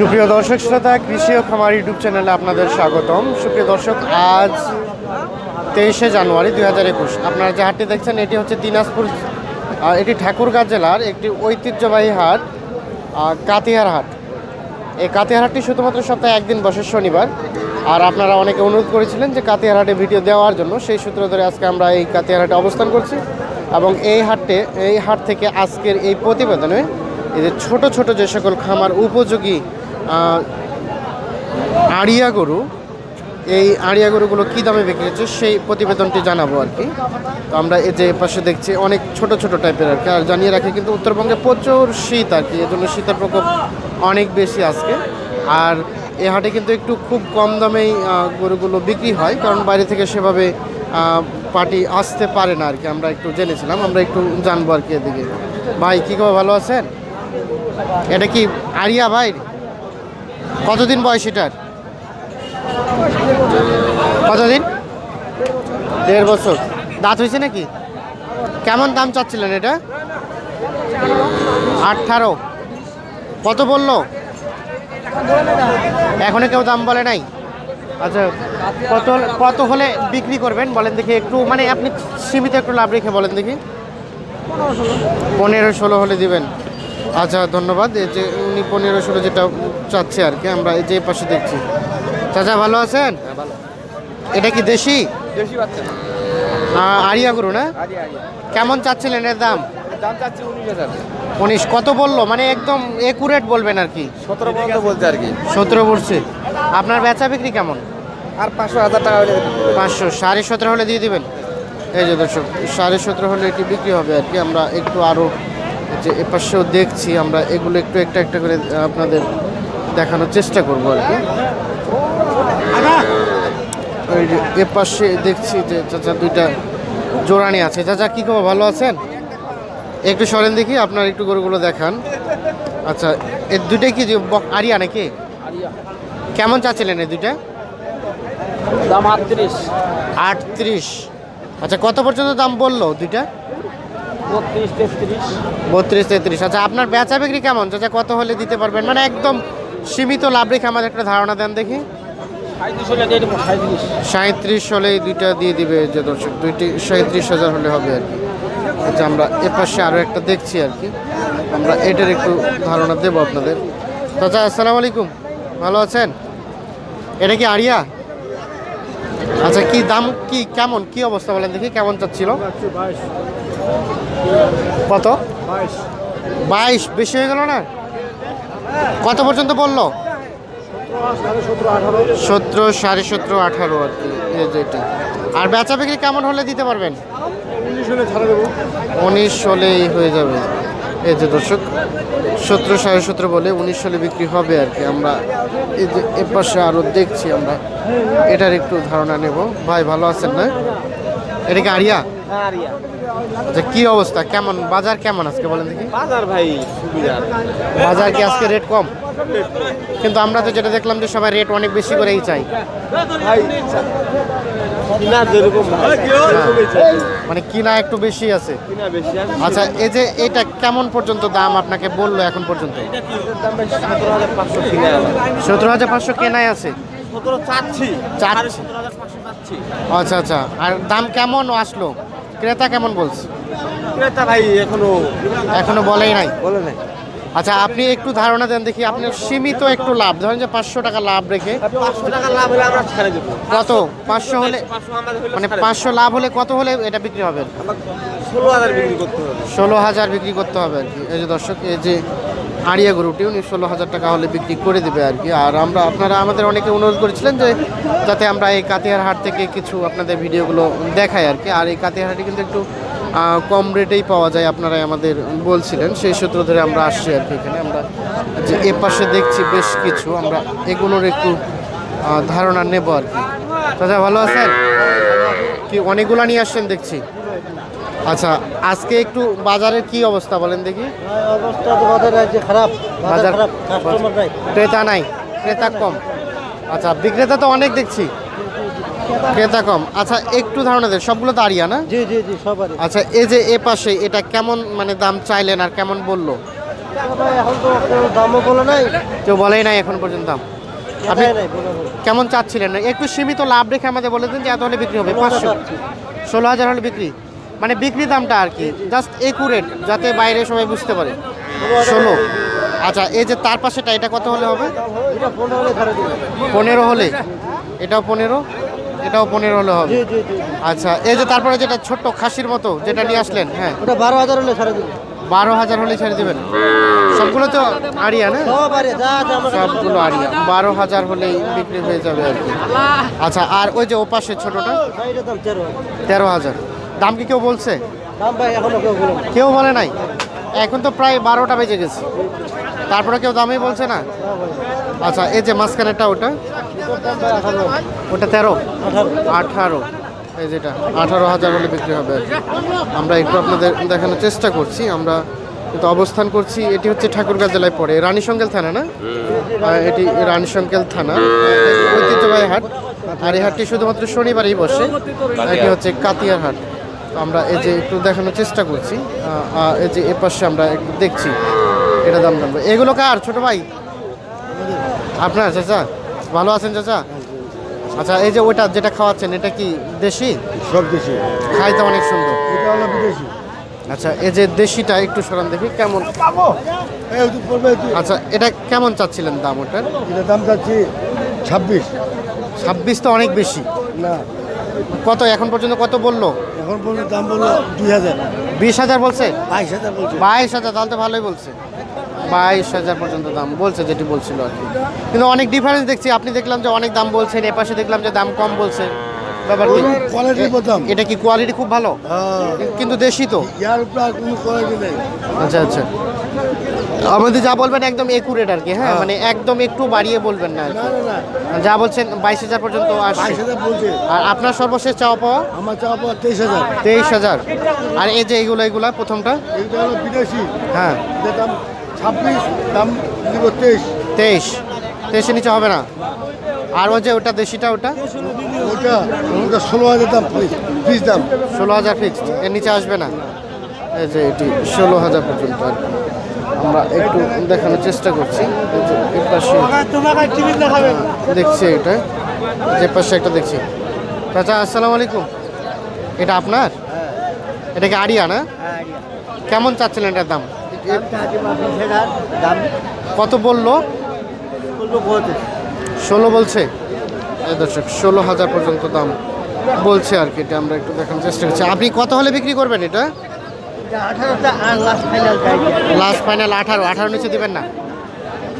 সুপ্রিয় দর্শক শ্রোতা, কৃষি ও খামার ইউটিউব চ্যানেলে আপনাদের স্বাগতম। সুপ্রিয় দর্শক, আজ তেইশে জানুয়ারি দুই হাজার একুশ। আপনারা যে হাটটি দেখছেন, এটি হচ্ছে দিনাজপুর এটি ঠাকুরগাঁ জেলার একটি ঐতিহ্যবাহী হাট কাতিহার হাট। এই কাতিহার হাটটি শুধুমাত্র সপ্তাহে একদিন বসে, শনিবার। আর আপনারা অনেকে অনুরোধ করেছিলেন যে কাতিহার হাটে ভিডিও দেওয়ার জন্য। সেই সূত্র ধরে আজকে আমরা এই কাতিহার হাটে অবস্থান করছি এবং এই হাটে, এই হাট থেকে আজকের এই প্রতিবেদনে এই যে ছোট ছোট যে সকল খামার উপযোগী আড়িয়া গরু। এই আড়িয়া গরুগুলো কী দামে বিক্রি হচ্ছে সেই প্রতিবেদনটি জানাব আর কি। তো আমরা এই যে পাশে দেখছি, অনেক ছোট ছোট টাইপের আর কি। আর জানিয়ে রাখি কিন্তু উত্তরবঙ্গে প্রচুর শীত আর কি, এজন্য শীতের প্রকোপ অনেক বেশি আজকে। আর এ হাটে কিন্তু একটু খুব কম দামেই গরুগুলো বিক্রি হয়, কারণ বাইরে থেকে সেভাবে পার্টি আসতে পারে না আর কি। আমরা একটু জেনেছিলাম, আমরা একটু জানব আর কি এদিকে। ভাই, কী খবর? ভালো আছেন? এটা কি আরিয়া ভাই? কতদিন বয়স এটার? কতদিন? দেড় বছর। দাঁত হয়েছে নাকি? কেমন দাম চাচ্ছিলেন এটা? আঠারো। কত বলল? এখনও কেউ দাম বলে নাই? আচ্ছা কত কত হলে বিক্রি করবেন বলেন দেখি একটু মানে আপনি সীমিত একটু লাভ রেখে বলেন দেখি। পনেরো ষোলো হলে দিবেন। আচ্ছা ধন্যবাদ। এই যে উনি পনেরো ষোলো যেটা চাচ্ছে আর কি আমরা এই যে পাশে দেখছি। চাচা ভালো আছেন? এটা কি দেশি? দেশি বাচ্চা। আরিয়া গরু না? কেমন চাচ্ছিলেন এর দাম? দাম চাচ্ছি উনিশ হাজার। উনিশ কত বলল? মানে একদম একুরেট বলবেন আর কি। সতেরো পর্যন্ত বলছে আর কি। সতেরো পড়ছে আপনার বেচা বিক্রি কেমন? আর পাঁচশো হাজার টাকা হলে পাঁচশো সাড়ে সতেরো হলে দিয়ে দিবেন? এই যে দর্শক সাড়ে সতেরো হলে এটি বিক্রি হবে আর কি। আমরা একটু আরও যে এপাশেও দেখছি আমরা এগুলো একটু একটা একটা করে আপনাদের দেখানোর চেষ্টা করব আর কি। ওই যে এপাশে দেখছি যে চাচা দুইটা জোড়ানি আছে। চাচা কী খবর? ভালো আছেন? একটু সরেন দেখি আপনার একটু গরুগুলো দেখান। আচ্ছা এর দুইটাই কি আরিয়া নাকি? কেমন চা চাচ্ছিলেন এই দুইটা? দাম আটত্রিশ। আটত্রিশ। আচ্ছা কত পর্যন্ত দাম বলল দুইটা? বত্রিশ তেত্রিশ। আচ্ছা আপনার বেচা বিক্রি কেমন? চাচা কত হলে দিতে পারবেন? মানে একদম সীমিত লাভ রেখে আমাদের একটা ধারণা দেন দেখি। সাঁত্রিশ হলে দিয়ে দেবো সাঁত্রিশ সাঁত্রিশ হলে এই দুইটা দিয়ে দিবে যে দর্শক দুইটি সাঁত্রিশ হাজার হলে হবে আর কি। আচ্ছা আমরা এপাশে আরও একটা দেখছি আর কি। আমরা এটার একটু ধারণা দেবো আপনাদের। চাচা আসসালামু আলাইকুম। ভালো আছেন? এটা কি আরিয়া? আচ্ছা কি দাম কি কেমন? কি অবস্থা বলেন দেখি কেমন চাচ্ছিল? কত? বাইশ। বেশি হয়ে গেল না? কত পর্যন্ত বলল সতেরো সাড়ে সতেরো আঠারো আর কি এই যে এটা। আর বেচা বিক্রি কেমন হলে দিতে পারবেন? উনিশ হলেই হয়ে যাবে। এই যে দর্শক সতেরো সাড়ে সতেরো বলে উনিশ হলে বিক্রি হবে আর কি। আমরা এই যে এপাশে আরও দেখছি আমরা। এটার একটু ধারণা নেব। ভাই ভালো আছেন না? এটা কি আরিয়া? আচ্ছা কি অবস্থা? কেমন? বাজার কেমন আজকে বলেন দেখি। বাজার ভাই বাজার কি আজকে রেট কম? কিন্তু আমরা তো যেটা দেখলাম যে সবাই রেট অনেক বেশি করেই চাই ভাই মানে কিনা একটু বেশি আছে। আচ্ছা এই যে এটা কেমন পর্যন্ত দাম আপনাকে বলল এখন পর্যন্ত? সতেরো হাজার পাঁচশো কেনাই আছে। আচ্ছা আচ্ছা। আর দাম কেমন আসলো? ক্রেতা কেমন বলছে? ক্রেতা ভাই এখনও এখনও বলেই নাই? বলে নাই। আচ্ছা আপনি একটু ধারণা দেন দেখি আপনার সীমিত একটু লাভ ধরেন যে পাঁচশো টাকা লাভ রেখে পাঁচশো টাকা লাভ হলে আমরা ছেড়ে দেবো। কত? পাঁচশো হলে মানে পাঁচশো লাভ হলে কত হলে এটা বিক্রি হবে? ষোলো হাজার বিক্রি করতে হবে। ষোলো হাজার বিক্রি করতে হবে আর কি। এই যে দর্শক এই যে আড়িয়া গরুটি উনি ষোলো হাজার টাকা হলে বিক্রি করে দেবে আর কি। আর আমরা আপনারা আমাদের অনেকে অনুরোধ করেছিলেন যে যাতে আমরা এই কাতিয়ার হাট থেকে কিছু আপনাদের ভিডিওগুলো দেখাই আর কি। আর এই কাতিয়ার হাটে কিন্তু একটু কম রেটেই পাওয়া যায় আপনারাই আমাদের বলছিলেন। সেই সূত্র ধরে আমরা আসছি আর কি এখানে। আমরা যে এ পাশে দেখছি বেশ কিছু। আমরা এগুলোর একটু ধারণা নেব আর কি। দাদা ভালো আছেন? কি অনেকগুলা নিয়ে আসছেন দেখছি। আচ্ছা আজকে একটু বাজারের কি অবস্থা বলেন দেখি। অবস্থা তো বাজার রাজ্যে খারাপ বাজার বাজার- খারাপ কাস্টমার নাই। ক্রেতা নাই ক্রেতা কম। আচ্ছা বিক্রেতা তো অনেক দেখছি। ক্রেতা কম। আচ্ছা একটু ধারণা দেন সবগুলো তো আরিয়া না? জি জি জি সবারই আচ্ছা এই যে এ পাশে এটা কেমন মানে দাম চাইলেন আর কেমন বলল? এখন তো দামও বলে নাই। কেউ বলেই নাই এখন পর্যন্ত দাম। আপনি। কেমন চাচ্ছিলেন? একটু সীমিত লাভ রেখে আমাদের বলে দিন যে এত হলে বিক্রি হবে পাঁচশো। ষোলো হাজার হলে বিক্রি। মানে বিক্রি দামটা আর কি জাস্ট একুরেট যাতে বাইরে সবাই বুঝতে পারে। ষোলো আচ্ছা এই যে তার পাশেটা এটা কত হলে হবে? পনেরো হলে। এটাও পনেরো এটাও পনেরো হলে হবে। আচ্ছা এই যে তারপরে যেটা ছোট্ট খাসির মতো যেটা নিয়ে আসলেন হ্যাঁ। ওটা বারো হাজার হলে ছাড়ে বারো হাজার হলে ছেড়ে দেবেন। সবগুলো তো আড়িয়া না? সবগুলো আড়িয়া বারো হাজার হলেই বিক্রি হয়ে যাবে আর কি। আচ্ছা আর ওই যে ওপাশে ছোটটা? তেরো হাজার। দাম কি কেউ বলছে? দাম ভাই এখনও কেউ বলে কেউ বলে নাই? এখন তো প্রায় বারোটা বেজে গেছে। তারপরে কেউ দামই বলছে না? আচ্ছা এই যে মাঝখানেরটা ওটা? ওটা তেরো? আঠারো। এই যেটা আঠারো হাজার হলে বিক্রি হবে আর কি। আমরা একটু আপনাদের দেখানোর চেষ্টা করছি আমরা কিন্তু অবস্থান করছি এটি হচ্ছে ঠাকুরগাঁ জেলায় পড়ে রানীশঙ্কেল থানা না? এটি রানীশঙ্কেল থানা। ঐতিহ্যবাহী হাট আর এই হাটটি শুধুমাত্র শনিবারই বসে এটি হচ্ছে কাতিয়ার হাট। আমরা এই যে একটু দেখানোর চেষ্টা করছি এই যে এ পাশে আমরা একটু দেখছি এটা দাম জানব এগুলো কার? ছোট ভাই? আপনার চাচা? ভালো আছেন চাচা? আচ্ছা এই যে ওইটা যেটা খাওয়াচ্ছেন এটা কি দেশি? সব দেশি। খাইতে অনেক সুন্দর। এটা হলো বিদেশি। আচ্ছা এই যে দেশিটা একটু সরান দেখি কেমন? আচ্ছা এটা কেমন চাচ্ছিলেন দাম ওটার? এটা দাম চাচ্ছি ছাব্বিশ। ছাব্বিশ তো অনেক বেশি। না। কত এখন পর্যন্ত কত বলল? এখন পর্যন্ত দাম বলল দুই হাজার। বিশ হাজার বলছে? বাইশ হাজার বলছে। বাইশ হাজার তাহলে তো ভালোই বলছে। বাইশ হাজার পর্যন্ত দাম বলছে যেটি বলছিল আর কি। কিন্তু অনেক ডিফারেন্স দেখছি। আপনি দেখলাম যে অনেক দাম বলছেন এপাশে দেখলাম যে দাম কম বলছে। ব্যাপার কি? কোয়ালিটির বোতাম এটা কি কোয়ালিটি খুব ভালো? হ্যাঁ। কিন্তু দেশি তো? ইয়ার উপরে আর কোনো কোয়ালিটি নেই। আচ্ছা আচ্ছা। আমাদের যা বলবেন একদম একুরেট আর কি হ্যাঁ? মানে একদম একটু বাড়িয়ে বলবেন না যা বলছেন বাইশ হাজার পর্যন্ত আসছে আর আপনার সর্বশেষ চাওয়া পাওয়া? আমার চাওয়া পাওয়া তেইশ হাজার। তেইশ হাজার। আর এই যে এইগুলো এইগুলা প্রথমটা? এইটা হলো বিদেশি। হ্যাঁ। দাম ছাব্বিশ দাম তেইশ। তেইশ। তেইশের নিচে হবে না? আর ওই যে ওটা দেশিটা ওটা? ওটা ওটা ষোলো হাজার দাম পিস দাম। ষোলো হাজার ফিক্সড এর নিচে আসবে না? এই যে এটি ষোলো হাজার পর্যন্ত আর আমরা একটু দেখানোর চেষ্টা করছি। দেখছি এটা। যে পাশে একটা দেখছি। চাচা আসসালামু আলাইকুম। এটা আপনার? এটা কি আড়িয়া না? কেমন চাচ্ছিলেন এটার দাম? দাম কত বলল? পঁচিশ ষোলো বলছে? এই দর্শক, ষোলো হাজার পর্যন্ত দাম বলছে আর কি, এটা আমরা একটু দেখানোর চেষ্টা করছি। আপনি কত হলে বিক্রি করবেন এটা? লাস্ট ফাইনাল আঠারো আঠারো নিচে দেবেন না?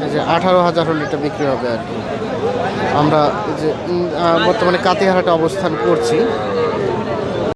এই যে আঠারো হাজার হলে এটা বিক্রি হবে আর কি। আমরা যে বর্তমানে কাতিহারাটা অবস্থান করছি।